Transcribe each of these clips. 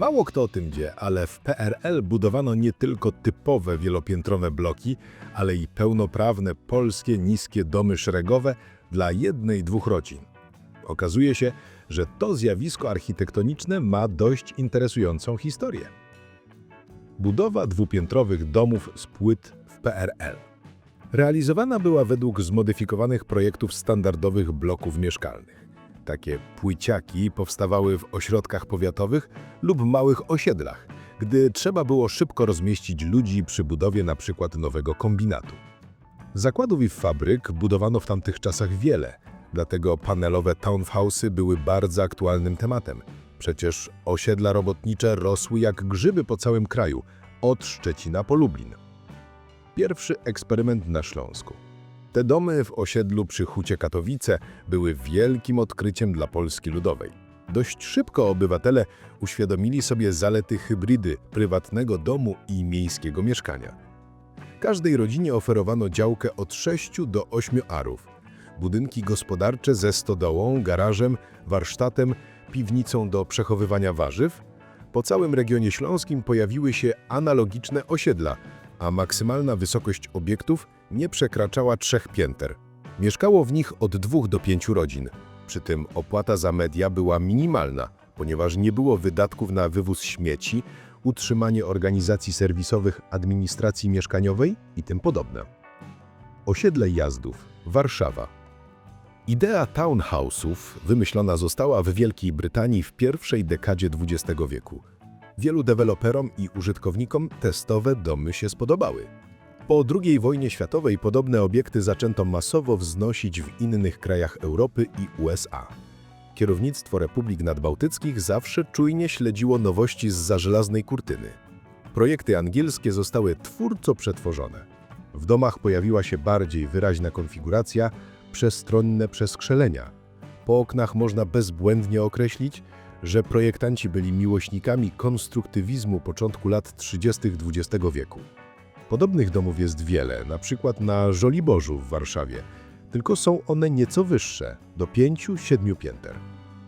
Mało kto o tym wie, ale w PRL budowano nie tylko typowe wielopiętrowe bloki, ale i pełnoprawne polskie niskie domy szeregowe dla jednej, dwóch rodzin. Okazuje się, że to zjawisko architektoniczne ma dość interesującą historię. Budowa dwupiętrowych domów z płyt w PRL. Realizowana była według zmodyfikowanych projektów standardowych bloków mieszkalnych. Takie płyciaki powstawały w ośrodkach powiatowych lub małych osiedlach, gdy trzeba było szybko rozmieścić ludzi przy budowie np. nowego kombinatu. Zakładów i fabryk budowano w tamtych czasach wiele, dlatego panelowe townhouse'y były bardzo aktualnym tematem. Przecież osiedla robotnicze rosły jak grzyby po całym kraju, od Szczecina po Lublin. Pierwszy eksperyment na Śląsku. Te domy w osiedlu przy Hucie Katowice były wielkim odkryciem dla Polski Ludowej. Dość szybko obywatele uświadomili sobie zalety hybrydy prywatnego domu i miejskiego mieszkania. Każdej rodzinie oferowano działkę od 6 do 8 arów. Budynki gospodarcze ze stodołą, garażem, warsztatem, piwnicą do przechowywania warzyw. Po całym regionie śląskim pojawiły się analogiczne osiedla, a maksymalna wysokość obiektów nie przekraczała trzech pięter. Mieszkało w nich od dwóch do pięciu rodzin. Przy tym opłata za media była minimalna, ponieważ nie było wydatków na wywóz śmieci, utrzymanie organizacji serwisowych administracji mieszkaniowej i tym podobne. Osiedle Jazdów, Warszawa. Idea townhouse'ów wymyślona została w Wielkiej Brytanii w pierwszej dekadzie XX wieku. Wielu deweloperom i użytkownikom testowe domy się spodobały. Po II wojnie światowej podobne obiekty zaczęto masowo wznosić w innych krajach Europy i USA. Kierownictwo Republik Nadbałtyckich zawsze czujnie śledziło nowości z za żelaznej kurtyny. Projekty angielskie zostały twórco przetworzone. W domach pojawiła się bardziej wyraźna konfiguracja, przestronne przeskrzelenia. Po oknach można bezbłędnie określić, że projektanci byli miłośnikami konstruktywizmu początku lat 30. XX wieku. Podobnych domów jest wiele, na przykład na Żoliborzu w Warszawie, tylko są one nieco wyższe, do 5-7 pięter.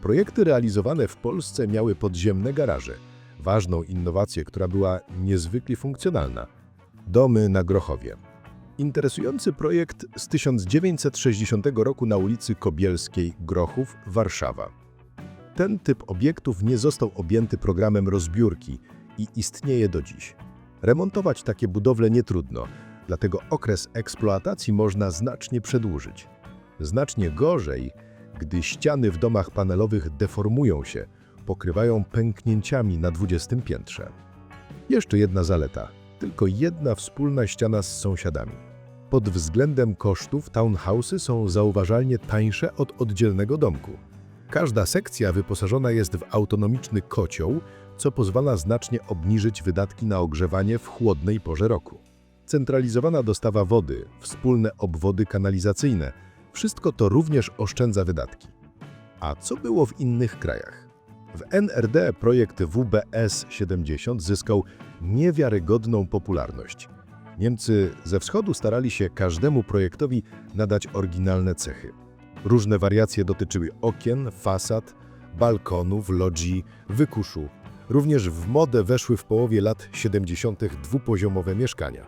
Projekty realizowane w Polsce miały podziemne garaże, ważną innowację, która była niezwykle funkcjonalna. Domy na Grochowie. Interesujący projekt z 1960 roku na ulicy Kobielskiej, Grochów, Warszawa. Ten typ obiektów nie został objęty programem rozbiórki i istnieje do dziś. Remontować takie budowle nie trudno, dlatego okres eksploatacji można znacznie przedłużyć. Znacznie gorzej, gdy ściany w domach panelowych deformują się, pokrywają pęknięciami na 20 piętrze. Jeszcze jedna zaleta. Tylko jedna wspólna ściana z sąsiadami. Pod względem kosztów townhouse'y są zauważalnie tańsze od oddzielnego domku. Każda sekcja wyposażona jest w autonomiczny kocioł, co pozwala znacznie obniżyć wydatki na ogrzewanie w chłodnej porze roku. Centralizowana dostawa wody, wspólne obwody kanalizacyjne wszystko to również oszczędza wydatki. A co było w innych krajach? W NRD projekt WBS-70 zyskał niewiarygodną popularność. Niemcy ze wschodu starali się każdemu projektowi nadać oryginalne cechy. Różne wariacje dotyczyły okien, fasad, balkonów, logii, wykuszu. Również w modę weszły w połowie lat 70. dwupoziomowe mieszkania.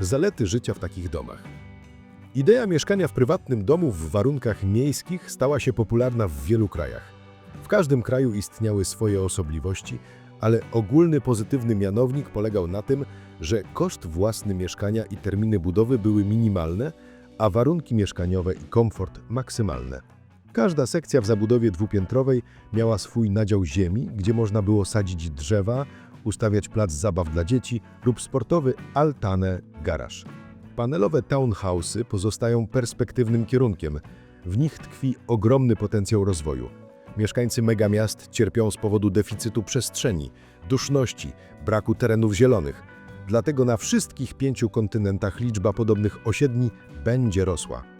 Zalety życia w takich domach. Idea mieszkania w prywatnym domu w warunkach miejskich stała się popularna w wielu krajach. W każdym kraju istniały swoje osobliwości, ale ogólny pozytywny mianownik polegał na tym, że koszt własny mieszkania i terminy budowy były minimalne, a warunki mieszkaniowe i komfort maksymalne. Każda sekcja w zabudowie dwupiętrowej miała swój nadział ziemi, gdzie można było sadzić drzewa, ustawiać plac zabaw dla dzieci lub sportowy altanę, garaż. Panelowe townhouse'y pozostają perspektywnym kierunkiem. W nich tkwi ogromny potencjał rozwoju. Mieszkańcy megamiast cierpią z powodu deficytu przestrzeni, duszności, braku terenów zielonych. Dlatego na wszystkich pięciu kontynentach liczba podobnych osiedli będzie rosła.